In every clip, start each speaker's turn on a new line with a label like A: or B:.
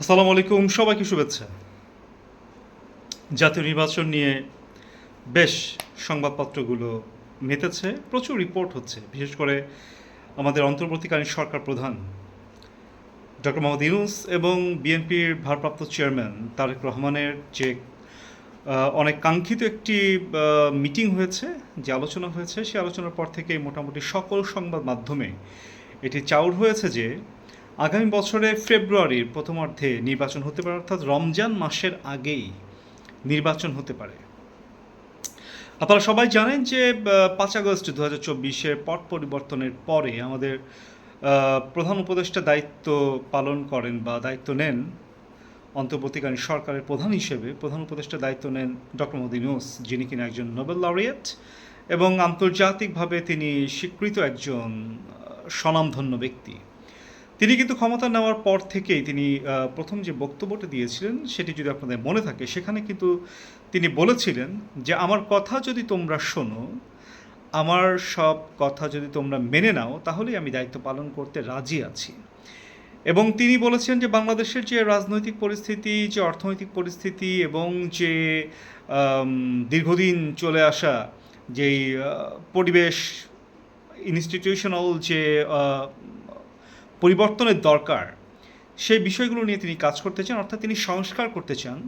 A: আসসালামু আলাইকুম, সবাইকে শুভেচ্ছা। জাতীয় নির্বাচন নিয়ে বেশ সংবাদপত্রগুলো মেতেছে, প্রচুর রিপোর্ট হচ্ছে। বিশেষ করে আমাদের অন্তর্বর্তীকালীন সরকার প্রধান ডক্টর মোহাম্মদ ইউনুস এবং বিএনপির ভারপ্রাপ্ত চেয়ারম্যান তারেক রহমানের যে অনেক কাঙ্ক্ষিত একটি মিটিং হয়েছে, যে আলোচনা হয়েছে সেই আলোচনার পর থেকে মোটামুটি সকল সংবাদ মাধ্যমে এটি চাউর হয়েছে যে আগামী বছরে ফেব্রুয়ারির প্রথমার্ধে নির্বাচন হতে পারে, অর্থাৎ রমজান মাসের আগেই নির্বাচন হতে পারে। আপনারা সবাই জানেন যে পাঁচ আগস্ট দু হাজার চব্বিশের পট পরিবর্তনের পরে আমাদের প্রধান উপদেষ্টা দায়িত্ব পালন করেন বা দায়িত্ব নেন অন্তর্বর্তীকালীন সরকারের প্রধান হিসেবে। প্রধান উপদেষ্টা দায়িত্ব নেন ডক্টর মোদী ইউনুস, যিনি কিনা একজন নোবেল লরিয়েট এবং আন্তর্জাতিকভাবে তিনি স্বীকৃত একজন স্বনামধন্য ব্যক্তি। তিনি কিন্তু ক্ষমতা নেওয়ার পর থেকেই তিনি প্রথম যে বক্তব্যটা দিয়েছিলেন সেটি যদি আপনাদের মনে থাকে, সেখানে কিন্তু তিনি বলেছিলেন যে, আমার কথা যদি তোমরা শোনো, আমার সব কথা যদি তোমরা মেনে নাও, তাহলেই আমি দায়িত্ব পালন করতে রাজি আছি। এবং তিনি বলেছেন যে, বাংলাদেশের যে রাজনৈতিক পরিস্থিতি, যে অর্থনৈতিক পরিস্থিতি এবং যে দীর্ঘদিন চলে আসা যেই পরিবেশ ইনস্টিটিউশনাল যে পরিবর্তনের দরকার, সেই বিষয়গুলো নিয়ে তিনি কাজ করতে চান, অর্থাৎ তিনি সংস্কার করতে চান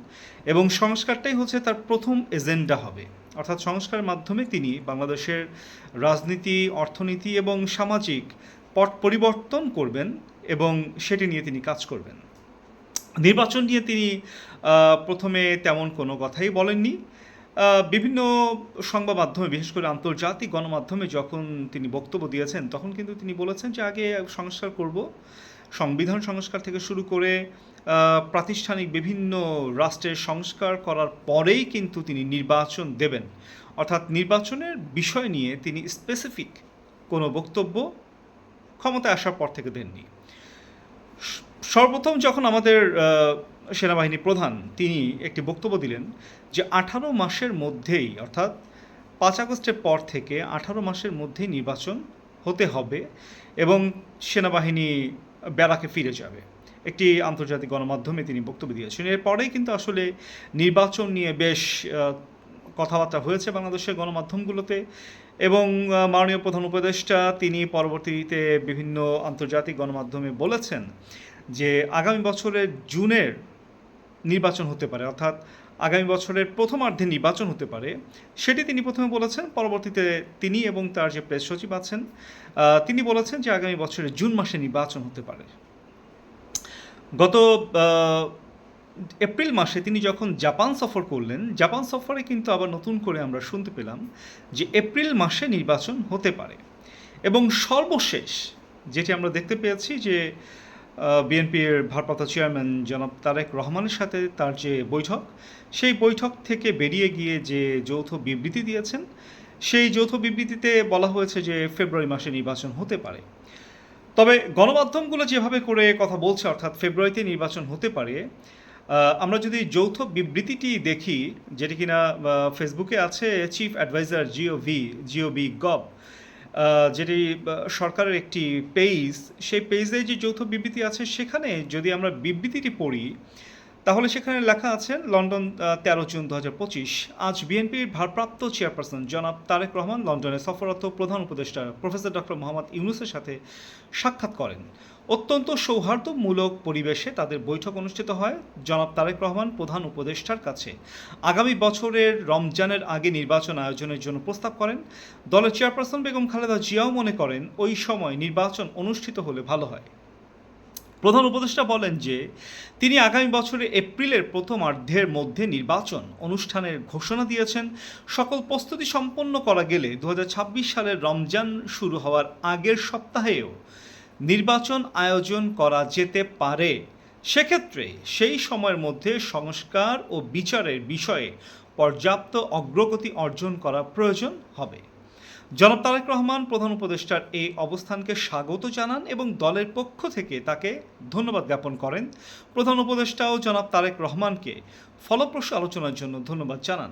A: এবং সংস্কারটাই হচ্ছে তার প্রথম এজেন্ডা হবে। অর্থাৎ সংস্কারের মাধ্যমে তিনি বাংলাদেশের রাজনীতি, অর্থনীতি এবং সামাজিক পট পরিবর্তন করবেন এবং সেটি নিয়ে তিনি কাজ করবেন। নির্বাচন নিয়ে তিনি প্রথমে তেমন কোনো কথাই বলেননি। বিভিন্ন সংবাদ মাধ্যমে বিশেষ করে আন্তর্জাতিক গণমাধ্যমে যখন তিনি বক্তব্য দিয়েছেন, তখন কিন্তু তিনি বলেছেন যে আগে সংস্কার করব। সংবিধান সংস্কার থেকে শুরু করে প্রাতিষ্ঠানিক বিভিন্ন রাষ্ট্রের সংস্কার করার পরেই কিন্তু তিনি নির্বাচন দেবেন। অর্থাৎ নির্বাচনের বিষয় নিয়ে তিনি স্পেসিফিক কোনো বক্তব্য ক্ষমতায় আসার পর থেকে দেননি। সর্বপ্রথম যখন আমাদের সেনাবাহিনী প্রধান তিনি একটি বক্তব্য দিলেন যে আঠারো মাসের মধ্যেই, অর্থাৎ পাঁচ আগস্টের পর থেকে আঠারো মাসের মধ্যেই নির্বাচন হতে হবে এবং সেনাবাহিনী ব্যারাকে ফিরে যাবে। একটি আন্তর্জাতিক গণমাধ্যমে তিনি বক্তব্য দিয়েছেন। এরপরেই কিন্তু আসলে নির্বাচন নিয়ে বেশ কথাবার্তা হয়েছে বাংলাদেশের গণমাধ্যমগুলোতে এবং মাননীয় প্রধান উপদেষ্টা তিনি পরবর্তীতে বিভিন্ন আন্তর্জাতিক গণমাধ্যমে বলেছেন যে আগামী বছরের জুনের নির্বাচন হতে পারে, অর্থাৎ আগামী বছরের প্রথমার্ধে নির্বাচন হতে পারে, সেটি তিনি প্রথমে বলেছেন, পরবর্তীতে তিনি এবং তার যে প্রেস সচিব আছেন তিনি বলেছেন যে আগামী বছরের জুন মাসে নির্বাচন হতে পারে। গত এপ্রিল মাসে তিনি যখন জাপান সফর করলেন, জাপান সফরে কিন্তু আবার নতুন করে আমরা শুনতে পেলাম যে এপ্রিল মাসে নির্বাচন হতে পারে। এবং সর্বশেষ যেটি আমরা দেখতে পেয়েছি যে বিএনপির ভারপ্রাপ্ত চেয়ারম্যান জনাব তারেক রহমানের সাথে তার যে বৈঠক, সেই বৈঠক থেকে বেরিয়ে গিয়ে যে যৌথ বিবৃতি দিয়েছেন, সেই যৌথ বিবৃতিতে বলা হয়েছে যে ফেব্রুয়ারি মাসে নির্বাচন হতে পারে। তবে গণমাধ্যমগুলো যেভাবে করে কথা বলছে, অর্থাৎ ফেব্রুয়ারিতে নির্বাচন হতে পারে আমরা যদি যৌথ বিবৃতিটি দেখি, যেটি কিনা ফেসবুকে আছে chief adviser G O V G O B gov যেটি সরকারের একটি পেজ সেই পেজে যে যৌথ বিবৃতি আছে, সেখানে যদি আমরা বিবৃতিটি পড়ি তাহলে সেখানে লেখা আছে, লন্ডন তেরো জুন দু হাজার পঁচিশ। আজ বিএনপির ভারপ্রাপ্ত চেয়ারপারসন জনাব তারেক রহমান লন্ডনে সফররত প্রধান উপদেষ্টা প্রফেসর ডক্টর মোহাম্মদ ইউনুসের সাথে সাক্ষাৎ করেন। অত্যন্ত সৌহার্দ্যমূলক পরিবেশে তাদের বৈঠক অনুষ্ঠিত হয় জনাব তারেক রহমান প্রধান উপদেষ্টার কাছে। আগামী বছরের রমজানের আগে নির্বাচন আয়োজনের জন্য প্রস্তাব করেন। দলের চেয়ারপারসন বেগম খালেদা জিয়াও মনে করেন, ওই সময় নির্বাচন অনুষ্ঠিত হলে ভালো হয়। প্রধান উপদেষ্টা বলেন যে, তিনি আগামী বছরের এপ্রিলের প্রথমার্ধের মধ্যে নির্বাচন অনুষ্ঠানের ঘোষণা দিয়েছেন। সকল প্রস্তুতি সম্পন্ন করা গেলে দু হাজার ছাব্বিশ সালের রমজান শুরু হওয়ার আগের সপ্তাহেও নির্বাচন আয়োজন করা যেতে পারে। সেক্ষেত্রে সেই সময়ের মধ্যে সংস্কার ও বিচারের বিষয়ে পর্যাপ্ত অগ্রগতি অর্জন করা প্রয়োজন হবে। জনাব তারেক রহমান, প্রধান উপদেষ্টার এই অবস্থানকে স্বাগত জানান এবং দলের পক্ষ থেকে তাকে ধন্যবাদ জ্ঞাপন করেন। প্রধান উপদেষ্টাও জনাব তারেক রহমানকে ফলপ্রসূ আলোচনার জন্য ধন্যবাদ জানান।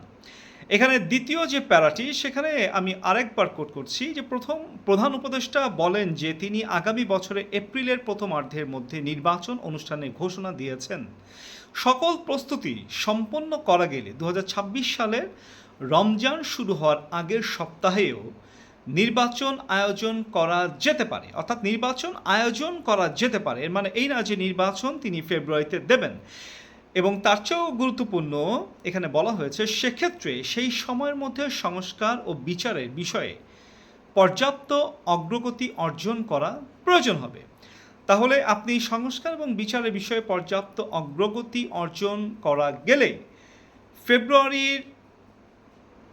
A: এখানে দ্বিতীয় যে প্যারাটি, সেখানে আমি আরেকবার কোট করছি যে প্রথম, প্রধান উপদেষ্টা বলেন যে তিনি আগামী বছরে এপ্রিলের প্রথমার্ধের মধ্যে নির্বাচন অনুষ্ঠানে ঘোষণা দিয়েছেন। সকল প্রস্তুতি সম্পন্ন করা গেলে দু হাজার ছাব্বিশ সালের রমজান শুরু হওয়ার আগের সপ্তাহেও নির্বাচন আয়োজন করা যেতে পারে। অর্থাৎ নির্বাচন আয়োজন করা যেতে পারে। এর মানে এই না যে নির্বাচন তিনি ফেব্রুয়ারিতে দেবেন। এবং তার চেয়েও গুরুত্বপূর্ণ এখানে বলা হয়েছে, সেক্ষেত্রে সেই সময়ের মধ্যে সংস্কার ও বিচারের বিষয়ে পর্যাপ্ত অগ্রগতি অর্জন করা প্রয়োজন হবে। তাহলে আপনি সংস্কার এবং বিচারের বিষয়ে পর্যাপ্ত অগ্রগতি অর্জন করা গেলে ফেব্রুয়ারির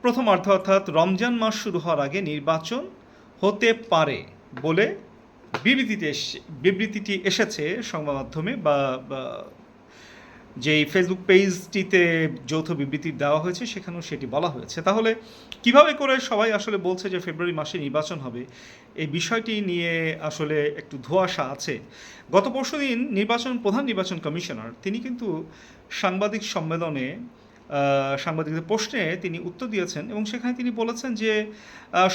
A: প্রথমার্ধ অর্থাৎ রমজান মাস শুরু হওয়ার আগে নির্বাচন হতে পারে বলে বিবৃতিতে বিবৃতিটি এসেছে সংবাদ মাধ্যমে বা যেই ফেসবুক পেজটিতে যৌথ বিবৃতি দেওয়া হয়েছে, সেখানেও সেটি বলা হয়েছে। তাহলে কীভাবে করে সবাই আসলে বলছে যে ফেব্রুয়ারি মাসে নির্বাচন হবে, এই বিষয়টি নিয়ে আসলে একটু ধোঁয়াশা আছে। গত পরশু দিন নির্বাচন প্রধান নির্বাচন কমিশনার, তিনি কিন্তু সাংবাদিক সম্মেলনে সাংবাদিকদের প্রশ্নে তিনি উত্তর দিয়েছেন এবং সেখানে তিনি বলেছেন যে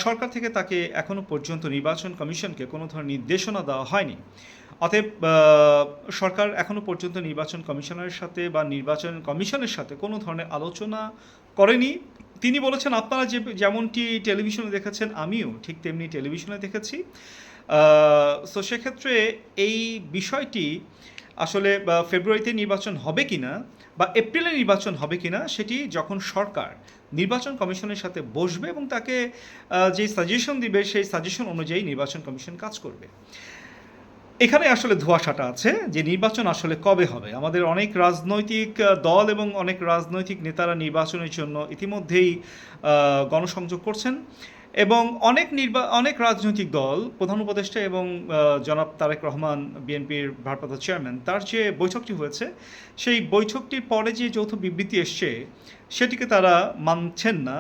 A: সরকার থেকে তাকে এখনও পর্যন্ত নির্বাচন কমিশনকে কোনো ধরনের নির্দেশনা দেওয়া হয়নি। অতএব সরকার এখনও পর্যন্ত নির্বাচন কমিশনের সাথে বা নির্বাচন কমিশনের সাথে কোনো ধরনের আলোচনা করেনি। তিনি বলেছেন, আপনারা যে, যেমনটি টেলিভিশনে দেখেছেন, আমিও ঠিক তেমনি টেলিভিশনে দেখেছি। সো সেক্ষেত্রে এই বিষয়টি আসলে ফেব্রুয়ারিতে নির্বাচন হবে কিনা বা এপ্রিলে নির্বাচন হবে কিনা সেটি যখন সরকার নির্বাচন কমিশনের সাথে বসবে এবং তাকে যে সাজেশন দিবে, সেই সাজেশন অনুযায়ী নির্বাচন কমিশন কাজ করবে। এখানে আসলে ধোঁয়াশাটা আছে যে নির্বাচন আসলে কবে হবে। আমাদের অনেক রাজনৈতিক দল এবং অনেক রাজনৈতিক নেতারা নির্বাচনের জন্য ইতিমধ্যেই গণসংযোগ করছেন। এবং অনেক নির্বা, অনেক রাজনৈতিক দল, প্রধান উপদেষ্টা এবং জনাব তারেক রহমান, বিএনপির ভারপ্রাপ্ত চেয়ারম্যান, তার যে বৈঠকটি হয়েছে, সেই বৈঠকটির পরে যে যৌথ বিবৃতি এসছে, সেটিকে তারা মানছেন না।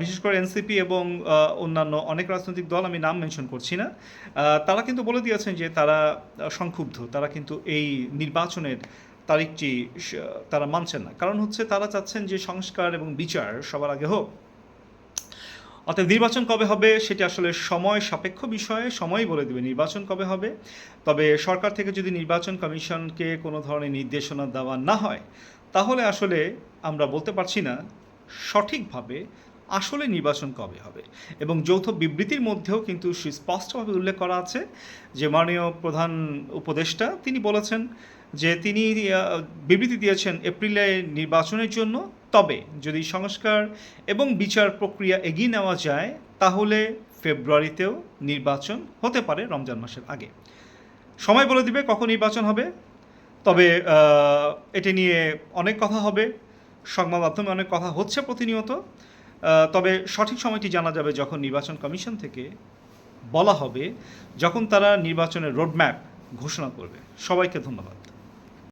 A: বিশেষ করে এনসিপি এবং অন্যান্য অনেক রাজনৈতিক দল আমি নাম মেনশন করছি না। তারা কিন্তু বলে দিয়েছেন যে তারা সংক্ষুব্ধ, তারা কিন্তু এই নির্বাচনের তারিখটি তারা মানছেন না। কারণ হচ্ছে তারা চাচ্ছেন যে সংস্কার এবং বিচার সবার আগে হোক। অতএব নির্বাচন কবে হবে সেটি আসলে সময় সাপেক্ষ বিষয়ে সময় বলে দেবে নির্বাচন কবে হবে। তবে সরকার থেকে যদি নির্বাচন কমিশনকে কোনো ধরনের নির্দেশনা দেওয়া না হয়, তাহলে আসলে আমরা বলতে পারছি না সঠিকভাবে আসলে নির্বাচন কবে হবে। এবং যৌথ বিবৃতির মধ্যেও কিন্তু সুস্পষ্টভাবে উল্লেখ করা আছে যে মাননীয় প্রধান উপদেষ্টা তিনি বলেছেন যে তিনি বিবৃতি দিয়েছেন এপ্রিলে নির্বাচনের জন্য। তবে যদি সংস্কার এবং বিচার প্রক্রিয়া এগিয়ে নেওয়া যায়, তাহলে ফেব্রুয়ারিতেও নির্বাচন হতে পারে রমজান মাসের আগে। সময় বলে দিবে কখন নির্বাচন হবে। তবে এটি নিয়ে অনেক কথা হবে। সংবাদ মাধ্যমে অনেক কথা হচ্ছে প্রতিনিয়ত। তবে সঠিক সময়টি জানা যাবে যখন নির্বাচন কমিশন থেকে বলা হবে, যখন তারা নির্বাচনের রোডম্যাপ ঘোষণা করবে। সবাইকে ধন্যবাদ।